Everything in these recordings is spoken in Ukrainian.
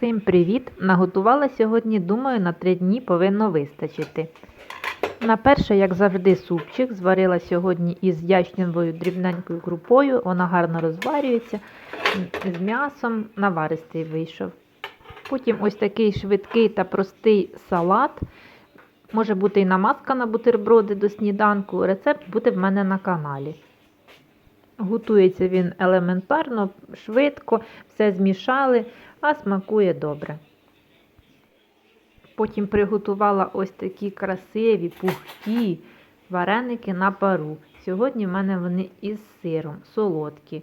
Всім привіт! Наготувала сьогодні, думаю, на три дні повинно вистачити. На перше, як завжди, супчик зварила сьогодні із ячневою дрібненькою крупою. Вона гарно розварюється з м'ясом, наваристий вийшов. Потім ось такий швидкий та простий салат. Може бути і намазка на бутерброди до сніданку. Рецепт буде в мене на каналі. Готується він елементарно, швидко, все змішали, а смакує добре. Потім приготувала ось такі красиві, пухкі вареники на пару. Сьогодні в мене вони із сиром, солодкі.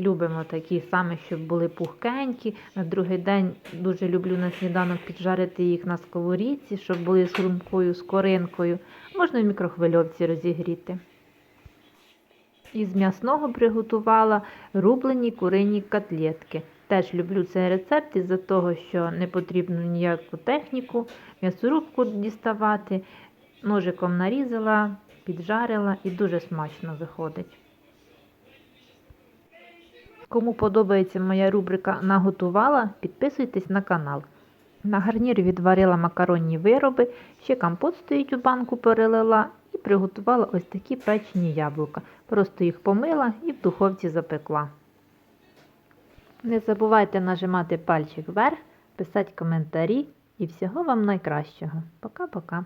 Любимо такі саме, щоб були пухкенькі. На другий день дуже люблю на сніданок піджарити їх на сковорідці, щоб були з хрумкою скоринкою. Можна в мікрохвильовці розігріти. Із м'ясного приготувала рублені курині котлетки. Теж люблю цей рецепт із-за того, що не потрібно ніяку техніку, м'ясорубку діставати. Ножиком нарізала, піджарила і дуже смачно виходить. Кому подобається моя рубрика Наготувала, підписуйтесь на канал. На гарнір відварила макаронні вироби, ще компот стоїть у банку перелила приготувала ось такі печені яблука. Просто їх помила і в духовці запекла. Не забувайте нажимати пальчик вверх, писати коментарі і всього вам найкращого. Пока-пока.